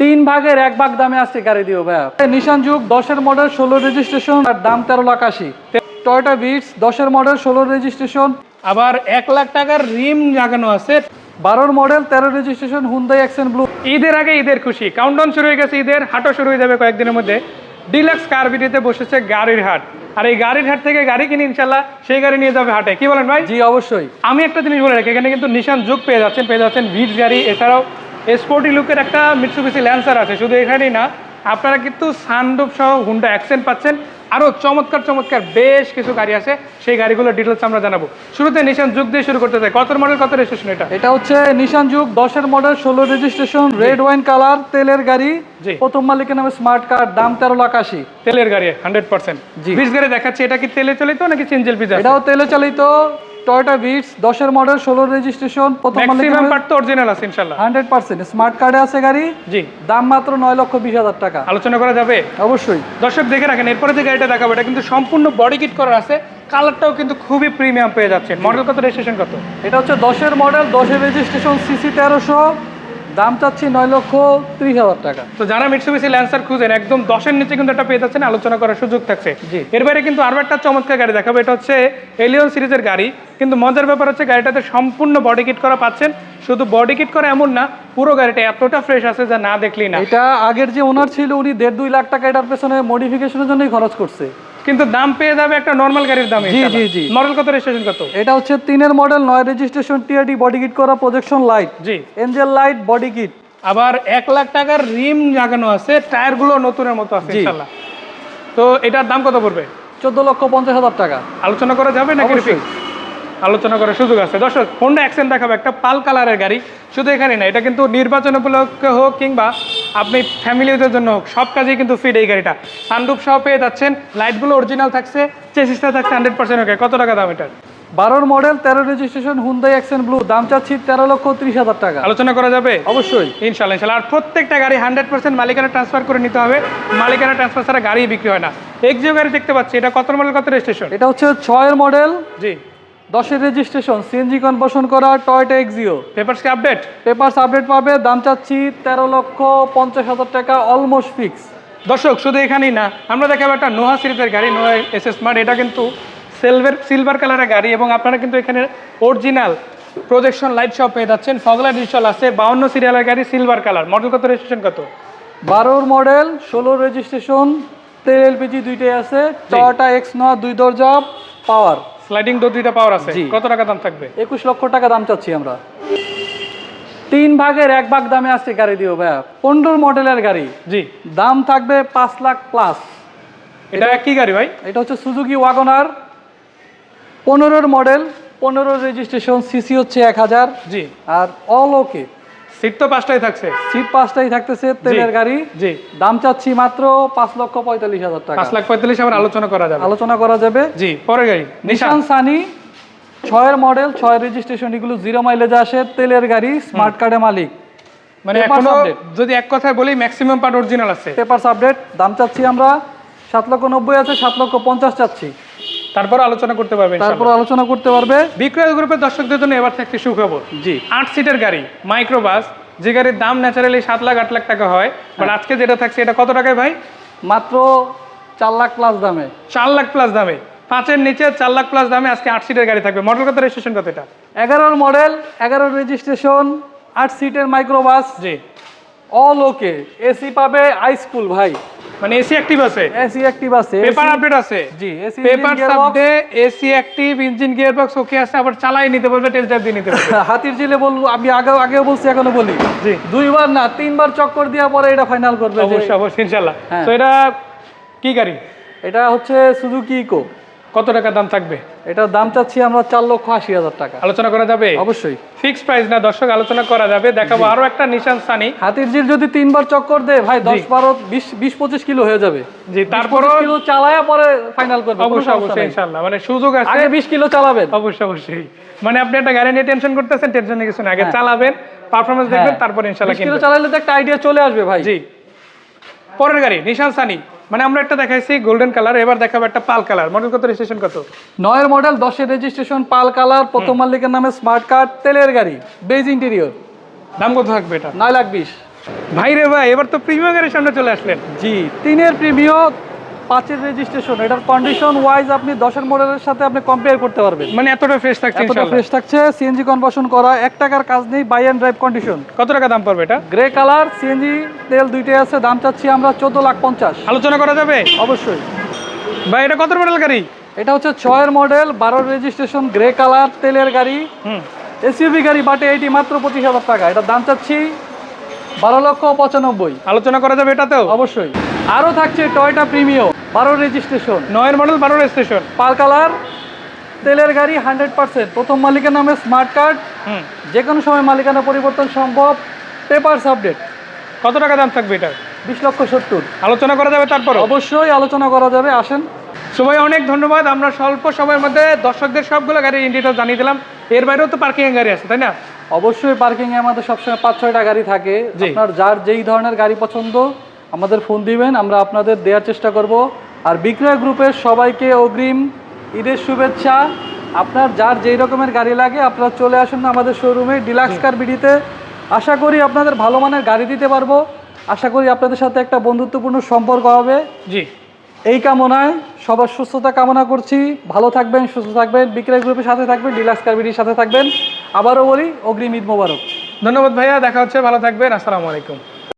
তিন ভাগের এক ভাগ দামে আসছে গাড়ি দিও ভাইয়া। নিশান যুগ দশের মডেল ষোলো রেজিস্ট্রেশন আর দাম তেরো লাখ আশি। টয়টা বিটস দশের মডেল ষোলো রেজিস্ট্রেশন আবার এক লাখ টাকার রিম লাগানো আছে। বারোর মডেল তেরো রেজিস্ট্রেশন হুন্দাই অ্যাকশন ব্লু ঈদের আগে ঈদের খুশি। কাউন্টডাউন শুরু হয়ে গেছে ঈদের হাটও শুরু হয়ে যাবে কয়েকদিনের মধ্যে। ডিলাক্স কার বিটিতে বসেছে গাড়ির হাট। আর এই গাড়ির হাট থেকে গাড়ি কিনে ইনশাল্লাহ সেই গাড়ি নিয়ে যাবে হাটে। কি বলেন ভাই? জি অবশ্যই। আমি একটা জিনিস বলে রাখি এখানে কিন্তু নিশান যুগ পেয়ে যাচ্ছেন পেয়ে যাচ্ছেন ভিটস গাড়ি। এছাড়াও স্পোর্টি লুকের একটা মিটসুবিসি ল্যান্সার আছে শুধু এখানেই না আপনারা কিন্তু সানরুফ সহ হুন্ডা অ্যাক্সেন্ট পাচ্ছেন। আরও চমৎকার চমৎকার বেশ কিছু গাড়ি আছে সেই গাড়িগুলোর ডিটেলস আমরা জানাব। শুরুতে নিশান যুগ দিয়ে শুরু করতে চাই। কত মডেল কত রেজিস্ট্রেশন এটা? এটা হচ্ছে নিশান যুগ দশের মডেল ষোলো রেজিস্ট্রেশন রেড ওয়াইন কালার তেলের গাড়ি। জি। প্রথম মালিকের নামে স্মার্ট কার্ড দাম তেরো লাখ আশি। তেলের গাড়ি হান্ড্রেড পার্সেন্ট জি। বিশ গাড়ি দেখাচ্ছে এটা কি তেলে চালিত নাকি চেঞ্জেল পিজা এটাও তেলে চালিত। টয়টা বিটস দশের মডেল ষোলো রেজিস্ট্রেশন প্রথম ম্যাক্সিমাম পার্ট তো অরিজিনাল আছে ইনশাল্লাহ হান্ড্রেড পার্সেন্ট। স্মার্ট কার্ডে আছে গাড়ি জি। দাম মাত্র নয় লক্ষ বিশ হাজার টাকা। আলোচনা করা যাবে? অবশ্যই। দর্শক দেখে রাখেন এরপরে যে গাড়িটা দেখাবো এটা কিন্তু সম্পূর্ণ বডি কিট করা আছে। কালারটাও কিন্তু খুবই প্রিমিয়াম পেয়ে যাচ্ছে মডেল কত রেজিস্ট্রেশন কত? এটা হচ্ছে দশের মডেল দশের রেজিস্ট্রেশন সিসি তেরোশো। দাম চাচ্ছি নয় লক্ষ ত্রিশ হাজার টাকা। তো যারা মিটসুবিসি ল্যান্সার খুঁজেন একদম দশের নিচে কিন্তু এটা পেয়ে যাচ্ছেন আলোচনা করার সুযোগ থাকছে। এর বাইরে কিন্তু আরও একটা চমৎকার গাড়ি দেখাবো এটা হচ্ছে এলিয়ন সিরিজের গাড়ি। কিন্তু মজার ব্যাপার হচ্ছে গাড়িটাতে সম্পূর্ণ বডি কিট করা পাচ্ছেন। শুধু বডি কিট করা এমন না পুরো গাড়িটা এতটা ফ্রেশ আছে যা না দেখলেই না। এটা আগের যে ওনার ছিল উনি দেড় দুই লাখ টাকা এটার পেছনে মডিফিকেশনের জন্যই খরচ করছে। কিন্তু দাম পেয়ে যাবে একটা নর্মাল গাড়ির দামে জি, জি, জি। মডেল কত রেজিস্ট্রেশন কত? এটা হচ্ছে তিনের মডেল নয় রেজিস্ট্রেশন টিআরডি বডি কিট করা প্রজেকশন লাইট জি। এঞ্জেল লাইট বডি কিট আবার এক লাখ টাকার রিম লাগানো আছে টায়ারগুলো নতুনের মতো আছে ইনশাআল্লাহ। তো এটার দাম কত পড়বে? চোদ্দ লক্ষ পঞ্চাশ হাজার টাকা। আলোচনা করা যাবে নাকি? আলোচনা করার সুযোগ আছে। দর্শক হোন্ডা অ্যাক্সেন্ট দেখাবো একটা পাল কালারের গাড়ি। শুধু এখানে না এটা কিন্তু নির্বাচন উপলক্ষে হোক কিংবা আপনি ফ্যামিলিদের জন্য হোক সব কাজেই কিন্তু ফিট এই গাড়িটা। সানরুফ সহ পেয়ে যাচ্ছেন লাইটগুলো অরিজিনাল থাকছে চেসিসটা থাকছে হান্ড্রেড পার্সেন্ট ওকে কত টাকা দাম এটার? বারোর মডেল তেরো রেজিস্ট্রেশন হুন্দাই অ্যাকশন ব্লু দাম চাচ্ছি তেরো লক্ষ ত্রিশ হাজার টাকা। আলোচনা করা যাবে? অবশ্যই। ইনশাল্লাহ ইনশাল্লাহ আর প্রত্যেকটা গাড়ি হান্ড্রেড পার্সেন্ট মালিকানা ট্রান্সফার করে নিতে হবে। মালিকানা ট্রান্সফার ছাড়া গাড়ি বিক্রি হয় না। এক্সিও গাড়ি দেখতে পাচ্ছি এটা কত মডেল কত রেজিস্ট্রেশন এটা হচ্ছে ছয়ের মডেল জি। দশের রেজিস্ট্রেশন সিএনজি কনভার্সন করা টয়টা এক্সিও পেপারস কি আপডেট পেপারস আপডেট পাবে দাম চাচ্ছি তেরো লক্ষ পঞ্চাশ হাজার টাকা অলমোস্ট ফিক্স দর্শক শুধু এখানেই না আমরা দেখাবো একটা নোহা সিরিজের গাড়ি নোহা এস এস স্মার্ট এটা কিন্তু সিলভার সিলভার কালারের গাড়ি এবং আপনারা কিন্তু এখানে অরিজিনাল প্রজেকশন লাইট সব পেয়ে যাচ্ছেন। ফগলার ডিজিটাল আছে বাউন্ন সিরিয়ালের গাড়ি সিলভার কালার মডেল কত রেজিস্ট্রেশন কত? বারোর মডেল ষোলো রেজিস্ট্রেশন তেল এলপিজি দুইটাই আছে টয়টা এক্স নয় দুই দরজা পাওয়ার স্লাইডিং ডোর দুইটা পাওয়ার আছে। কত টাকা দাম থাকবে? একুশ লক্ষ টাকা দাম চাচ্ছি আমরা। তিন ভাগের এক ভাগ দামে আসছে গাড়ি দিও ভাইয়া। পনেরো মডেলের গাড়ি। জি। দাম থাকবে পাঁচ লাখ প্লাস এটা কি গাড়ি ভাই? এটা হচ্ছে সুজুকি ওয়াগনার পনেরোর মডেল পনেরো রেজিস্ট্রেশন সিসি হচ্ছে এক হাজার। জি। আর অল ওকে সিট তো পাঁচটাই থাকছে। সিট পাঁচটাই থাকতেছে তেলের গাড়ি। জি। দাম চাচ্ছি মাত্র পাঁচ লক্ষ পঁয়তাল্লিশ হাজার টাকা। পাঁচ লাখ পঁয়তাল্লিশ আবার আলোচনা করা যাবে। আলোচনা করা যাবে। জি পরের গাড়ি নিশান সানি ছয়ের মডেল ছয় রেজিস্ট্রেশন এগুলো জিরো মাইলেজ আসে তেলের গাড়ি স্মার্ট কার্ডের মালিক। মানে এখনও যদি এক কথায় বলি ম্যাক্সিমাম পার্ট অরিজিনাল আছে। পেপারস আপডেট দাম চাচ্ছি আমরা সাত লক্ষ নব্বই আছে সাত লক্ষ পঞ্চাশ চাচ্ছি। তারপর আলোচনা করতে পারবে তারপর আলোচনা করতে পারবে। বিক্রয় গ্রুপের দর্শকদের জন্য এবার থাকছে সুখবর। জি। আট সিটের গাড়ি মাইক্রোবাস যে গাড়ির দাম ন্যাচারালি সাত লাখ আট লাখ টাকা হয়। বাট আজকে যেটা থাকছে এটা কত টাকায় ভাই? মাত্র চার লাখ প্লাস দামে। চার লাখ প্লাস দামে। পাঁচের নিচে চার লাখ প্লাস দামে আজকে আট সিটের গাড়ি থাকবে। মডেল কত রেজিস্ট্রেশন কত এটা? এগারোর মডেল এগারো রেজিস্ট্রেশন আট সিটের মাইক্রোবাস জি। অল ওকে এসি পাবে হাইস্কুল ভাই। মানে এসি অ্যাক্টিভ আছে? এসি অ্যাক্টিভ আছে পেপার আপডেট আছে? জি AC paper সাবডে AC active engine gear box okay আছে আবার চালাই নিতে বলবে টেস্ট ড্রাইভ দিয়ে নিতে হাতির জিলে বলব আমি আগে আগেও বলছি এখনও বলি। জি। দুইবার না তিনবার চক্কর দেওয়ার পরে এটা ফাইনাল করবে অবশ্যই অবশ্যই ইনশাল্লাহ হ্যাঁ। তো এটা কি গাড়ি? এটা হচ্ছে সুজুকি ইকো কত টাকা দাম থাকবে? এটার দাম চাচ্ছি আমরা চার লক্ষ আশি হাজার টাকা। আলোচনা করা যাবে? অবশ্যই। ফিক্সড প্রাইস না দর্শক আলোচনা করা যাবে। দেখাবো আরও একটা নিশান সানি হাতির জিল যদি তিনবার চক্কর দেয় ভাই দশ বারো বিশ বিশ পঁচিশ কিলো হয়ে যাবে। জি তারপর কিলো চালায়া পরে ফাইনাল করবে অবশ্যই অবশ্যই। ইনশাল্লাহ মানে সুযোগ আছে। আগে বিশ কিলো চালাবেন। অবশ্যই অবশ্যই। মানে আপনি একটা গাড়ি নিয়ে টেনশন করতেছেন টেনশনের কিছু না আগে চালাবেন পারফরমেন্স দেখবেন তারপর ইনশাল্লাহ কিলো চালালে তো একটা আইডিয়া চলে আসবে ভাই। জি। পরের গাড়ি নিশান সানি মানে আমরা একটা দেখাইছি গোল্ডেন কালার এবার দেখাবো একটা পাল কালার মডেল কত রেজিস্ট্রেশন কত? নয়ের মডেল দশের রেজিস্ট্রেশন পাল কালার প্রথম মালিকের নামে স্মার্ট কার্ড তেলের গাড়ি বেজ ইন্টেরিয়র দাম কত থাকবে এটা? নয় লাখ বিশ। ভাই রে ভাই এবার তো প্রিমিয়াম গাড়ির সামনে চলে আসলেন। জি তিনের প্রিমিয় পাঁচের রেজিস্ট্রেশন এটার কন্ডিশন ওয়াইজ আপনি দশের মডেলের সাথে আপনি কম্পেয়ার করতে পারবেন। মানে এতটা ফ্রেশ থাকছে এতটা। ফ্রেশ থাকছে সিএনজি কনভার্সন করা এক টাকার কাজ নেই বাই অ্যান্ড ড্রাইভ কন্ডিশন কত টাকা দাম পড়বে এটা? গ্রে কালার সিএনজি তেল দুইটাই আছে দাম চাচ্ছি আমরা চোদ্দ লাখ পঞ্চাশ। আলোচনা করা যাবে? অবশ্যই। ভাই এটা কত মডেল গাড়ি? এটা হচ্ছে ছয়ের মডেল বারোর রেজিস্ট্রেশন গ্রে কালার তেলের গাড়ি। এসইউভি গাড়ি বাটে এটি মাত্র পঁচিশ হাজার টাকা। এটা দাম চাচ্ছি বারো লক্ষ পঁচানব্বই। আলোচনা করা যাবে এটাতেও? অবশ্যই। আরও থাকছে টয়টা প্রিমিও বারো রেজিস্ট্রেশন নয়ের মডেল বারো স্টেশন পাল কালার তেলের গাড়ি হান্ড্রেড পার্সেন্ট প্রথম মালিকের নামে স্মার্ট কার্ড যে কোনো সময় মালিকানা পরিবর্তন সম্ভব। পেপারস আপডেট কত টাকা দাম থাকবে এটা বিশ লক্ষ সত্তর। আলোচনা করা যাবে তারপর অবশ্যই আলোচনা করা যাবে। আসেন। সবাই অনেক ধন্যবাদ। আমরা স্বল্প সময়ের মধ্যে দর্শকদের সবগুলো গাড়ির ইন ডিটেল জানিয়ে দিলাম। এর বাইরেও তো পার্কিং এর গাড়ি আছে তাই না? অবশ্যই পার্কিং এ আমাদের সবসময় পাঁচ ছয়টা গাড়ি থাকে। আপনার যার যেই ধরনের গাড়ি পছন্দ আমাদের ফোন দিবেন আমরা আপনাদের দেওয়ার চেষ্টা করব। আর বিক্রয় গ্রুপের সবাইকে অগ্রিম ঈদের শুভেচ্ছা। আপনার যার যেই রকমের গাড়ি লাগে আপনারা চলে আসুন আমাদের শোরুমে ডিলাক্স কার বিডিতে। আশা করি আপনাদের ভালো মানের গাড়ি দিতে পারব। আশা করি আপনাদের সাথে একটা বন্ধুত্বপূর্ণ সম্পর্ক হবে। জি। এই কামনায় সবার সুস্থতা কামনা করছি। ভালো থাকবেন সুস্থ থাকবেন। বিক্রয় গ্রুপের সাথে থাকবেন ডিলাক্স কারবিটির সাথে থাকবেন। আবারও বলি অগ্রিম ঈদ মোবারক। ধন্যবাদ ভাইয়া দেখা হচ্ছে ভালো থাকবেন আসসালামু আলাইকুম।